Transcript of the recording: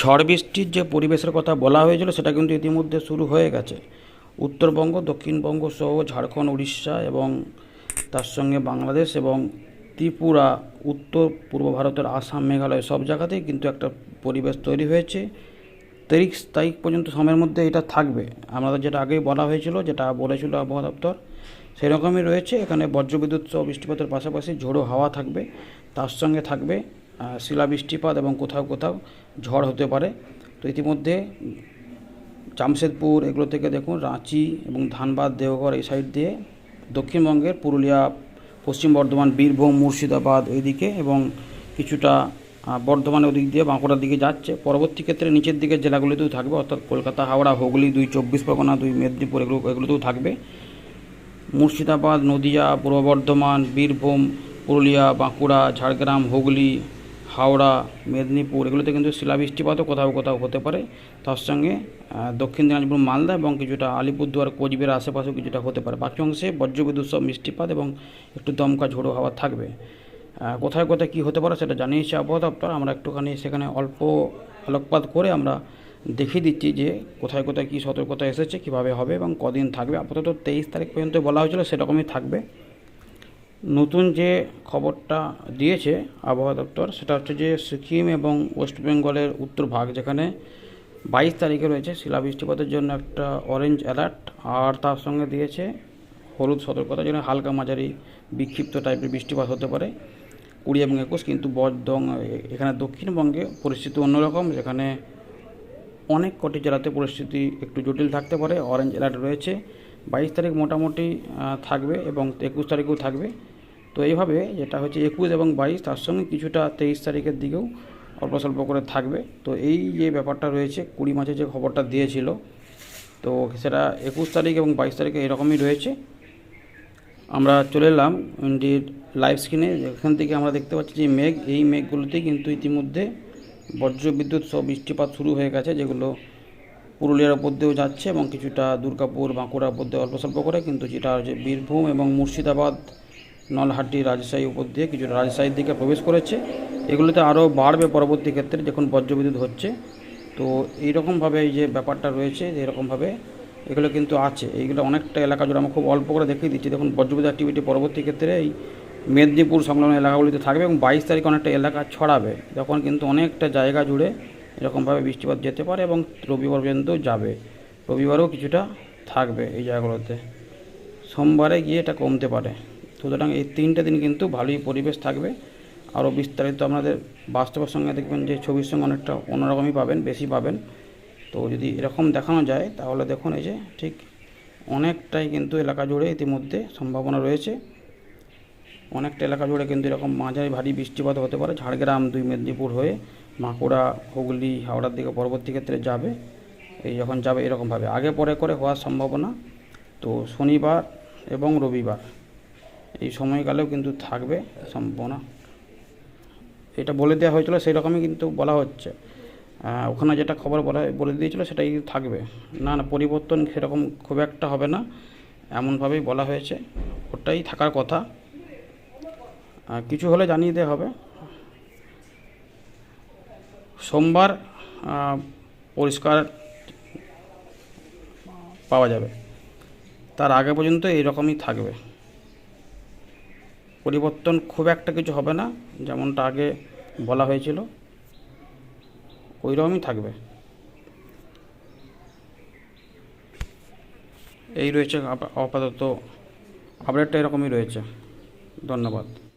ঝড় বৃষ্টির যে পরিবেশের কথা বলা হয়েছিল, সেটা কিন্তু ইতিমধ্যে শুরু হয়ে গেছে। উত্তরবঙ্গ, দক্ষিণবঙ্গ সহ ঝাড়খণ্ড, উড়িষ্যা এবং তার সঙ্গে বাংলাদেশ এবং ত্রিপুরা, উত্তর, পূর্ব ভারতের আসাম, মেঘালয় সব জায়গাতেই কিন্তু একটা পরিবেশ তৈরি হয়েছে। তেইশ তারিখ পর্যন্ত সময়ের মধ্যে এটা থাকবে। আমাদের যেটা আগেই বলা হয়েছিল, যেটা বলেছিল আবহাওয়া দপ্তর, সেরকমই রয়েছে। এখানে বজ্রবিদ্যুৎ সহ বৃষ্টিপাতের পাশাপাশি ঝোড়ো হাওয়া থাকবে, তার সঙ্গে থাকবে আহ, শিলা বৃষ্টিপাত এবং কোথাও কোথাও ঝড় হতে পারে। তো ইতিমধ্যে জামশেদপুর এগুলো থেকে দেখুন রাঁচি এবং ধানবাদ দেওঘর এই সাইড দিয়ে দক্ষিণবঙ্গের পুরুলিয়া পশ্চিম বর্ধমান বীরভূম মুর্শিদাবাদ এইদিকে এবং কিছুটা বর্ধমান ওদিক দিয়ে বাঁকুড়ার দিকে যাচ্ছে। পরবর্তী ক্ষেত্রে নিচের দিকে জেলাগুলিতেও থাকবে অর্থাৎ কলকাতা হাওড়া হুগলি দুই চব্বিশ পরগনা দুই মেদিনীপুর এগুলো এগুলোতেও থাকবে। মুর্শিদাবাদ নদিয়া পূর্ব বর্ধমান বীরভূম পুরুলিয়া বাঁকুড়া ঝাড়গ্রাম হুগলি হাওড়া, মেদিনীপুর, এগুলোতে কিন্তু শিলাবৃষ্টিপাতও কোথাও কোথাও হতে পারে। তার সঙ্গে দক্ষিণ দিনাজপুর, মালদা এবং কিছুটা আলিপুরদুয়ার কোচবিহার আশেপাশেও কিছুটা হতে পারে। বাকি অংশে বজ্রবিদ্যুৎ সব বৃষ্টিপাত এবং একটু দমকা ঝোড়ো হাওয়া থাকবে। কোথায় কোথায় কী হতে পারে সেটা জানিয়েছে আবহাওয়া দপ্তর। আমরা একটুখানি সেখানে অল্প আলোকপাত করে আমরা দেখিয়ে দিচ্ছি যে কোথায় কোথায় কী সতর্কতা এসেছে, কীভাবে হবে এবং কদিন থাকবে। আপাতত তেইশ তারিখ পর্যন্ত বলা হয়েছিল সেরকমই থাকবে। নতুন যে খবরটা দিয়েছে আবহাওয়া দপ্তর, সেটা হচ্ছে যে সিকিম এবং ওয়েস্ট বেঙ্গলের উত্তর ভাগ, যেখানে বাইশ তারিখে রয়েছে শিলাবৃষ্টিপাতের জন্য একটা অরেঞ্জ অ্যালার্ট আর তার সঙ্গে দিয়েছে হলুদ সতর্কতা যেন হালকা মাঝারি বিক্ষিপ্ত টাইপের বৃষ্টিপাত হতে পারে, কুড়ি এবং একুশ, কিন্তু বর্ধং, এখানে দক্ষিণবঙ্গে পরিস্থিতি অন্যরকম, যেখানে অনেক কটি জেলাতে পরিস্থিতি একটু জটিল থাকতে পারে অরেঞ্জ অ্যালার্ট রয়েছে। বাইশ তারিখ মোটামুটি থাকবে এবং একুশ তারিখেও থাকবে। তো এইভাবে যেটা হচ্ছে একুশ এবং বাইশ, তার সঙ্গে কিছুটা তেইশ তারিখের দিকেও অল্প স্বল্প করে থাকবে। তো এই যে ব্যাপারটা রয়েছে, কুড়ি মাসে যে খবরটা দিয়েছিল, তো সেটা একুশ তারিখ এবং বাইশ তারিখে এরকমই রয়েছে। আমরা চলে এলাম ইন্ডির লাইভ স্ক্রিনে। এখান থেকে আমরা দেখতে পাচ্ছি যে মেঘ, এই মেঘগুলোতে কিন্তু ইতিমধ্যে বজ্রবিদ্যুৎ সব বৃষ্টিপাত শুরু হয়ে গেছে, যেগুলো পুরুলিয়ার উপর দিয়েও যাচ্ছে এবং কিছুটা দুর্গাপুর, বাঁকুড়ার উপর দিয়ে অল্প স্বল্প করে, কিন্তু যেটা হচ্ছে বীরভূম এবং মুর্শিদাবাদ, নলহাটি, রাজশাহী উপর দিয়ে কিছুটা রাজশাহীর দিকে প্রবেশ করেছে। এগুলোতে আরও বাড়বে পরবর্তী ক্ষেত্রে যখন বজ্রবিদ্যুৎ হচ্ছে। তো এইরকমভাবে এই যে ব্যাপারটা রয়েছে এরকমভাবে এগুলো কিন্তু আছে। এইগুলো অনেকটা এলাকা জুড়ে আমরা খুব অল্প করে দেখিয়ে দিচ্ছি। দেখুন, বজ্রবিদ্যুৎ অ্যাক্টিভিটি পরবর্তী ক্ষেত্রে এই মেদিনীপুর সংলগ্ন এলাকাগুলিতে থাকবে এবং বাইশ তারিখে অনেকটা এলাকা ছড়াবে। তখন কিন্তু অনেকটা জায়গা জুড়ে এরকমভাবে বৃষ্টিপাত যেতে পারে এবং রবিবার পর্যন্ত যাবে। রবিবারও কিছুটা থাকবে এই জায়গাগুলোতে। সোমবারে গিয়ে এটা কমতে পারে। সুতরাং এই তিনটে দিন কিন্তু ভালোই পরিবেশ থাকবে। আরও বিস্তারিত আপনাদের বাস্তবের সঙ্গে দেখবেন যে ছবির সঙ্গে অনেকটা অন্যরকমই পাবেন, বেশি পাবেন। তো যদি এরকম দেখানো যায়, তাহলে দেখুন এই যে ঠিক অনেকটাই কিন্তু এলাকা জুড়ে ইতিমধ্যে সম্ভাবনা রয়েছে। অনেকটা এলাকা জুড়ে কিন্তু এরকম মাঝারি ভারী বৃষ্টিপাত হতে পারে, ঝাড়গ্রাম, দুই মেদিনীপুর হয়ে বাঁকুড়া হুগলি, হাওড়ার দিকে পরবর্তী ক্ষেত্রে যাবে। এই যখন যাবে এরকমভাবে আগে পরে করে হওয়ার সম্ভাবনা তো শনিবার এবং রবিবার। এই সময়কালেও কিন্তু থাকবে সম্ভাবনা। এটা বলে দেওয়া হয়েছিল সেই রকমই কিন্তু বলা হচ্ছে। ওখানে যেটা খবর বলা, বলে দিয়েছিল সেটাই থাকবে। না না, পরিবর্তন সেরকম খুব একটা হবে না। এমনভাবেই বলা হয়েছে। ওটাই থাকার কথা। কিছু হলে জানিয়ে দেওয়া হবে। সোমবার পরিষ্কার পাওয়া যাবে। তার আগে পর্যন্ত এইরকমই থাকবে। পরিবর্তন খুব একটা কিছু হবে না, যেমনটা আগে বলা হয়েছিল। ওই রকমই থাকবে। এই রয়েছে আপাতত আপডেটটা এরকমই রয়েছে। ধন্যবাদ।